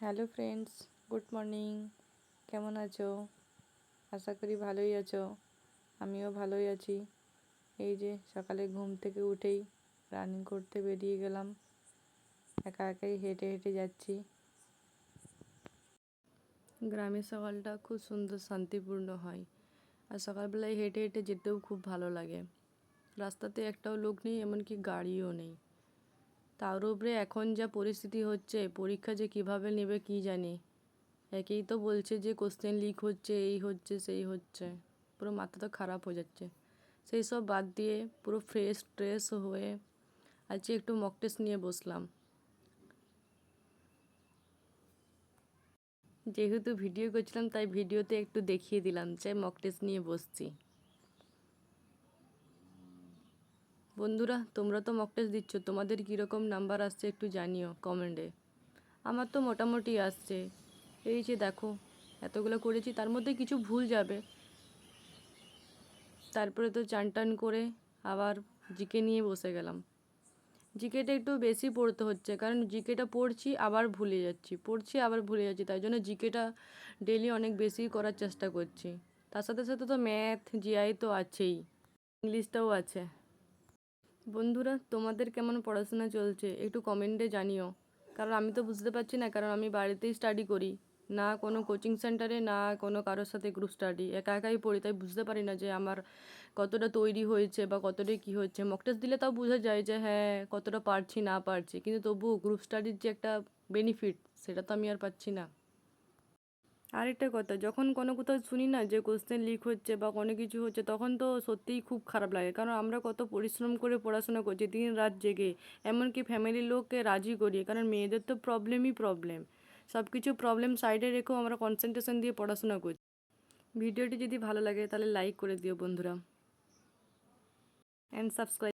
Hello friends good morning কেমন আছো? আশা করি ভালোই আছো। আমিও ভালোই আছি। এই যে সকালে ঘুম থেকে উঠেই রানিং করতে বেরিয়ে গেলাম। একা একাই হেঁটে হেঁটে যাচ্ছি। গ্রামের সকালটা খুব সুন্দর শান্তিপূর্ণ হয়। আর সকালবেলায় হেঁটে হেঁটে যেতেও খুব ভালো লাগে। রাস্তাতে একটাও লোক নেই, এমনকি গাড়িও নেই। তার উপরে এখন যা পরিস্থিতি হচ্ছে, পরীক্ষা যে কীভাবে নেবে কি জানি। একেই তো বলছে যে কোশ্চেন লিক হচ্ছে, এই হচ্ছে, সেই হচ্ছে। পুরো মাথা তো খারাপ হয়ে যাচ্ছে। সেই সব বাদ দিয়ে পুরো ফ্রেশ ট্রেশ হয়ে আজকে একটু মক টেস্ট নিয়ে বসলাম। যেহেতু ভিডিও করছিলাম, তাই ভিডিওতে একটু দেখিয়ে দিলাম যে মক টেস্ট নিয়ে বসছি। বন্ধুরা, তোমরা তো মক টেস্ট দিচ্ছ, তোমাদের কীরকম নাম্বার আসছে একটু জানিও কমেন্টে আমার তো মোটামুটি আসছে। এই যে দেখো, এতগুলো করেছি, তার মধ্যে কিছু ভুল যাবে। তারপরে তো চান টান করে আবার জিকে নিয়ে বসে গেলাম। জিকেটা একটু বেশি পড়তে হচ্ছে, কারণ জিকেটা পড়ছি, আবার ভুলে যাচ্ছি। পড়ছি, আবার ভুলে যাচ্ছি, তাই জন্য জিকেটা ডেলি অনেক বেশি করার চেষ্টা করছি। তার সাথে সাথে তো ম্যাথ জিআই তো আছেই। ইংলিশটাও আছে। বন্ধুরা, তোমাদের কেমন পড়াশোনা চলছে একটু কমেন্টে জানিও। কারণ আমি তো বুঝতে পারছি না, কারণ আমি বাড়িতেই স্টাডি করি। না কোনো কোচিং সেন্টারে না কোনো কারোর সাথে গ্রুপ স্টাডি একা একাই পড়ি, তাই বুঝতে পারি না যে আমার কতটা তৈরি হয়েছে বা কতটা কী হচ্ছে। মক টেস্ট দিলে তাও বোঝা যায় যে হ্যাঁ কতটা পারছি, না পারছি। কিন্তু তবুও গ্রুপ স্টাডির যে একটা বেনিফিট সেটা তো আমি আর পাচ্ছি না। আরেকটা কথা, যখন কোনো কোথাও শুনি না যে কোশ্চেন লিক হচ্ছে বা কোনো কিছু হচ্ছে, তখন তো সত্যিই খুব খারাপ লাগে। কারণ আমরা কত পরিশ্রম করে পড়াশোনা করছি, দিন রাত জেগে। এমনকি ফ্যামিলির লোককে রাজি করি কারণ মেয়েদের তো প্রবলেমই প্রবলেম সব কিছু প্রবলেম সাইডে রেখেও আমরা কনসেন্ট্রেশন দিয়ে পড়াশোনা করছি। ভিডিওটি যদি ভালো লাগে তাহলে লাইক করে দিও বন্ধুরা। And subscribe